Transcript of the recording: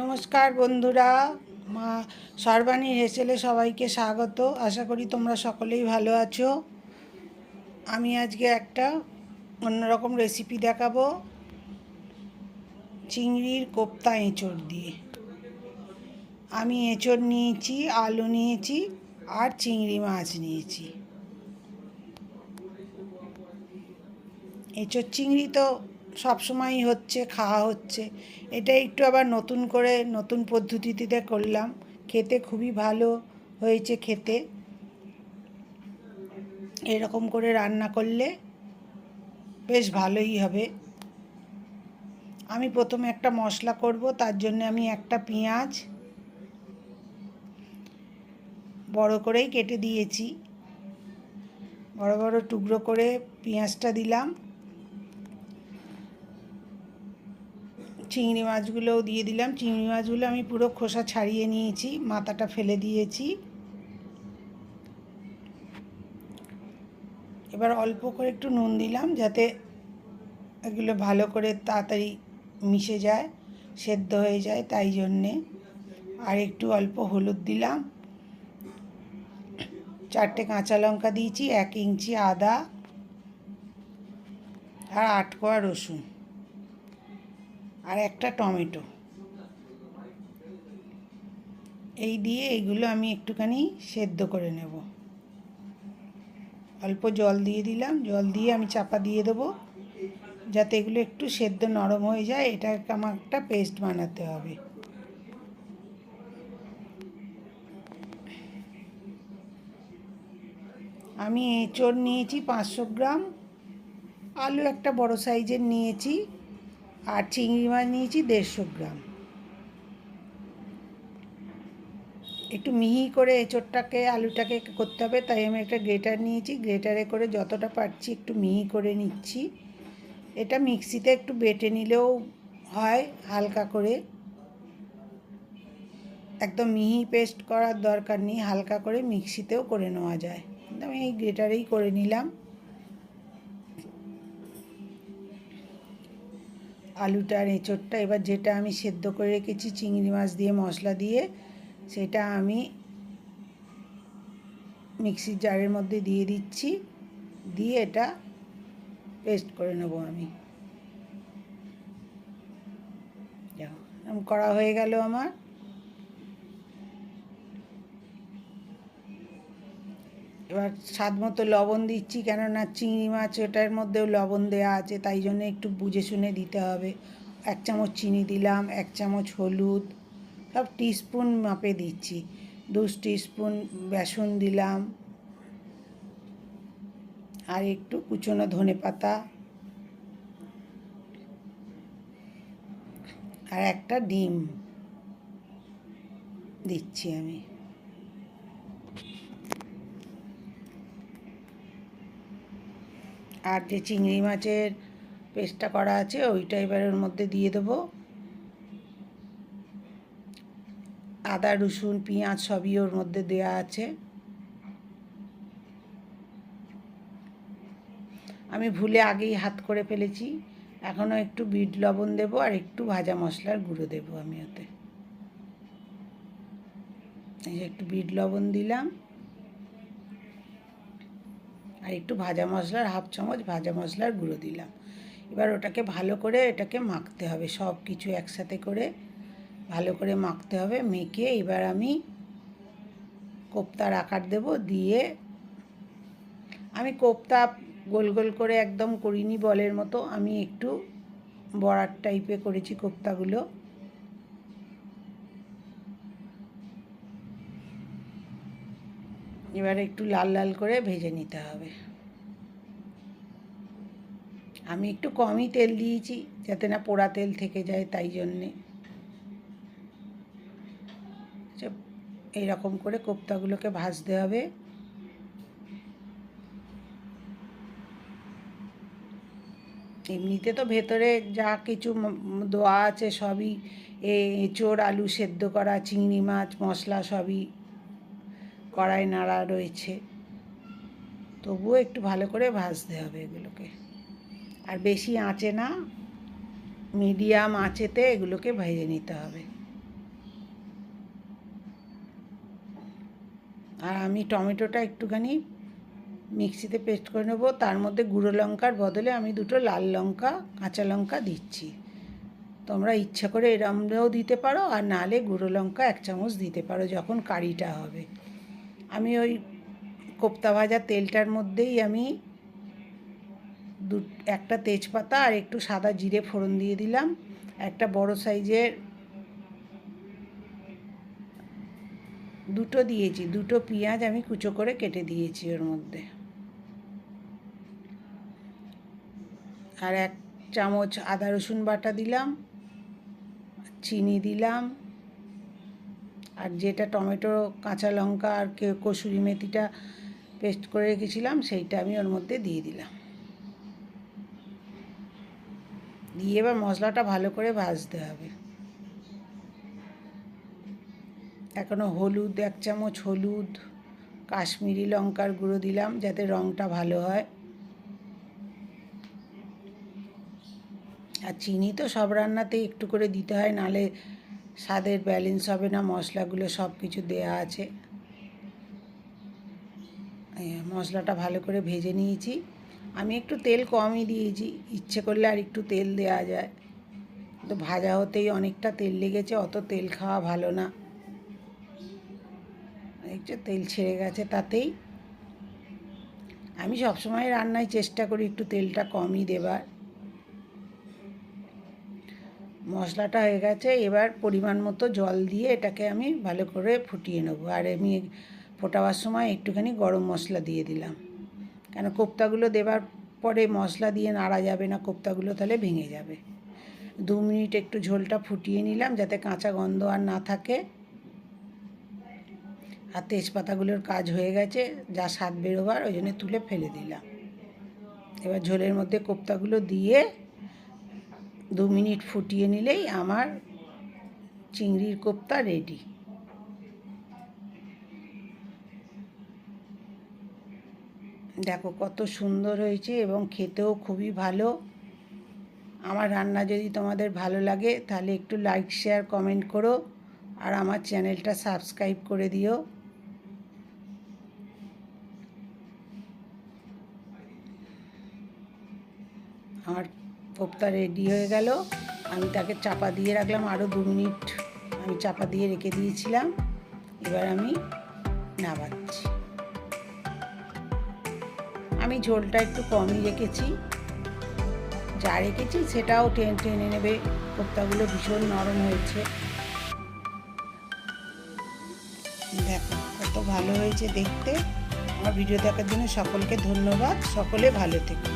নমস্কার বন্ধুরা। মা সর্বাণী হেসেলে সবাইকে স্বাগত। আশা করি তোমরা সকলেই ভালো আছো। আমি আজকে একটা অন্যরকম রেসিপি দেখাবো। চিংড়ির কোপ্তা এঁচড় দিয়ে। আমি এঁচড় নিয়েছি, আলু নিয়েছি আর চিংড়ি মাছ নিয়েছি। এঁচড় চিংড়ি তো সবসময়ই হচ্ছে, খাওয়া হচ্ছে। এটা একটু আবার নতুন করে, নতুন পদ্ধতিতে করলাম। খেতে খুবই ভালো হয়েছে খেতে। এরকম করে রান্না করলে বেশ ভালোই হবে। আমি প্রথমে একটা মশলা করব, তার জন্য আমি একটা পেঁয়াজ বড় করেই কেটে দিয়েছি। বড় বড় টুকরো করে পেঁয়াজটা দিলাম। চিংড়ি মাছগুলোও দিয়ে দিলাম। চিংড়ি মাছগুলো আমি পুরো খোসা ছাড়িয়ে নিয়েছি, মাথাটা ফেলে দিয়েছি। এবার অল্প করে একটু নুন দিলাম যাতে এগুলো ভালো করে তাড়াতাড়ি মিশে যায়, সেদ্ধ হয়ে যায় তাই জন্যে। আর একটু অল্প হলুদ দিলাম। চারটে কাঁচা লঙ্কা দিয়েছি, এক ইঞ্চি আদা আর আট কোয়া রসুন। আর একটা টমেটো। এই দিয়ে এগুলো আমি একটুখানি সেদ্ধ করে নেব। অল্প জল দিয়ে দিলাম। জল দিয়ে আমি চাপা দিয়ে দেবো। যাতে এগুলো একটু সেদ্ধ নরম হয়ে যায়। এটা আমার একটা পেস্ট বানাতে হবে। আমি এঁচড় নিয়েছি পাঁচশো গ্রাম। আলু একটা বড় সাইজের নিয়েছি। আর চিংড়ি মাছ নিয়েছি দেড়শো গ্রাম। একটু মিহি করে এঁচোড়টাকে, আলুটাকে করতে হবে, তাই আমি একটা গ্রেটার নিয়েছি। গ্রেটারে করে যতটা পারছি একটু মিহি করে নিচ্ছি। এটা মিক্সিতে একটু বেটে নিলেও হয়, হালকা করে। একদম মিহি পেস্ট করার দরকার নেই, হালকা করে মিক্সিতেও করে নেওয়া যায়। আমি এই গ্রেটারেই করে নিলাম। আলুটা আর এঁচোড়টা, এবার যেটা আমি সেদ্ধ করে রেখেছি চিংড়ি মাছ দিয়ে, মশলা দিয়ে, সেটা আমি মিক্সির জারের মধ্যে দিয়ে দিচ্ছি, দিয়ে এটা পেস্ট করে নেব আমি। করা হয়ে গেল আমার। এবার স্বাদ মতো লবণ দিচ্ছি কেননা চিংড়ি মাছ ওটার মধ্যেও লবণ দেওয়া আছে, তাই জন্য একটু বুঝে শুনে দিতে হবে। এক চামচ চিনি দিলাম, এক চামচ হলুদ, সব টিস্পুন মাপে দিচ্ছি। দু টিস্পুন বেসন দিলাম। আর একটু কুচনো ধনে পাতা। আর একটা ডিম দিচ্ছি আমি। আর যে চিংড়ি মাছের পেস্টটা করা আছে, ওইটা এবার ওর মধ্যে দিয়ে দেবো। আদা, রসুন, পেঁয়াজ সবই ওর মধ্যে দেওয়া আছে। আমি ভুলে আগেই হাত করে ফেলেছি। এখনও একটু বিট লবণ দেবো আর একটু ভাজা মশলার গুঁড়ো দেবো আমি ওতে। এই যে একটু বিট লবণ দিলাম। আর একটু ভাজা মশলার হাফ চামচ ভাজা মশলার গুঁড়ো দিলাম। এবার ওটাকে ভালো করে এটাকে মাখতে হবে, সব কিছু একসাথে করে ভালো করে মাখতে হবে, মেখে এবার আমি কোপ্তার আকার দেব দিয়ে আমি কোপ্তা গোল গোল করে একদম করিনি বলের মতো, আমি একটু বড়ার টাইপে করেছি কোপ্তাগুলো। এবার একটু লাল লাল করে ভেজে নিতে হবে। আমি একটু কমই তেল দিয়েছি যাতে না পোড়া তেল থেকে যায় তাই জন্যে। এইরকম করে কোপ্তাগুলোকে ভাজতে হবে। এমনিতে তো ভেতরে যা কিছু দেওয়া আছে সবই, এ, এঁচোড়, আলু সেদ্ধ করা, চিংড়ি মাছ, মশলা সবই কড়াই নাড়া রয়েছে। তবুও একটু ভালো করে ভাজতে হবে এগুলোকে। আর বেশি আঁচে না, মিডিয়াম আঁচেতে এগুলোকে ভেজে নিতে হবে। আর আমি টমেটোটা একটুখানি মিক্সিতে পেস্ট করে নেব। তার মধ্যে গুঁড়ো লঙ্কার বদলে আমি দুটো লাল লঙ্কা, কাঁচা লঙ্কা দিচ্ছি। তোমরা ইচ্ছা করে এরমও দিতে পারো, আর নালে গুঁড়ো লঙ্কা এক চামচ দিতে পারো, যখন কারিটা হবে। আমি ওই কোপ্তা ভাজা তেলটার মধ্যেই আমি দু, একটা তেজপাতা আর একটু সাদা জিরে ফোড়ন দিয়ে দিলাম। একটা বড় সাইজের দুটো দিয়েছি, দুটো পেঁয়াজ আমি কুচো করে কেটে দিয়েছি ওর মধ্যে। আর এক চামচ আদা রসুন বাটা দিলাম, চিনি দিলাম আর যেটা টমেটো, কাঁচা লঙ্কা আর কসুরি মেথিটা পেস্ট করে রেখেছিলাম, সেইটা আমি ওর মধ্যে দিয়ে দিলাম। দিয়ে এবার মশলাটা ভালো করে ভাজতে হবে। এখনও হলুদ, এক চামচ হলুদ, কাশ্মীরি লঙ্কার গুঁড়ো দিলাম, যাতে রঙটা ভালো হয়। আর চিনি তো সব রান্নাতেই একটু করে দিতে হয়, নালে স্বাদের ব্যালেন্স হবে না, মশলাগুলো সব কিছু দেয়া আছে। মশলাটা ভালো করে ভেজে নিয়েছি। আমি একটু তেল কমই দিয়েছি, ইচ্ছে করলে আর একটু তেল দেওয়া যায়। তো ভাজা হতেই অনেকটা তেল লেগেছে, অত তেল খাওয়া ভালো না। একটু তেল ছেড়ে গেছে তাতেই। আমি সবসময় রান্নায় চেষ্টা করি একটু তেলটা কমই দেবার। মশলাটা হয়ে গেছে, এবার পরিমাণ মতো জল দিয়ে এটাকে আমি ভালো করে ফুটিয়ে নেব। আর আমি ফোটাবার সময় একটুখানি গরম মশলা দিয়ে দিলাম। কেন কোপ্তাগুলো দেবার পরে মশলা দিয়ে নাড়া যাবে না, কোপ্তাগুলো তাহলে ভেঙে যাবে। দু মিনিট একটু ঝোলটা ফুটিয়ে নিলাম যাতে কাঁচা গন্ধ আর না থাকে। আর তেজপাতাগুলোর কাজ হয়ে গেছে, যা স্বাদ বেরোবার, ওই জন্য তুলে ফেলে দিলাম। এবার ঝোলের মধ্যে কোপ্তাগুলো দিয়ে দু মিনিট ফুটিয়ে নিলেই আমার চিংড়ির কোপ্তা রেডি দেখো কত সুন্দর হয়েছে এবং খেতেও খুবই ভালো। আমার রান্না যদি তোমাদের ভালো লাগে তাহলে একটু লাইক শেয়ার কমেন্ট করো আর আমার চ্যানেলটা সাবস্ক্রাইব করে দিও। আমার কোপ্তা রেডি হয়ে গেল। আমি তাকে চাপা দিয়ে রাখলাম আরও দু মিনিট আমি চাপা দিয়ে রেখে দিয়েছিলাম। এবার আমি নাবাচ্ছি আমি ঝোলটা একটু কমই রেখেছি। যা রেখেছি সেটাও টেন, টেনে নেবে। কোপ্তাগুলো ভীষণ নরম হয়েছে। দেখো, কত ভালো হয়েছে দেখতে। আমার ভিডিও দেখার জন্য সকলকে ধন্যবাদ। সকলে ভালো থেকো।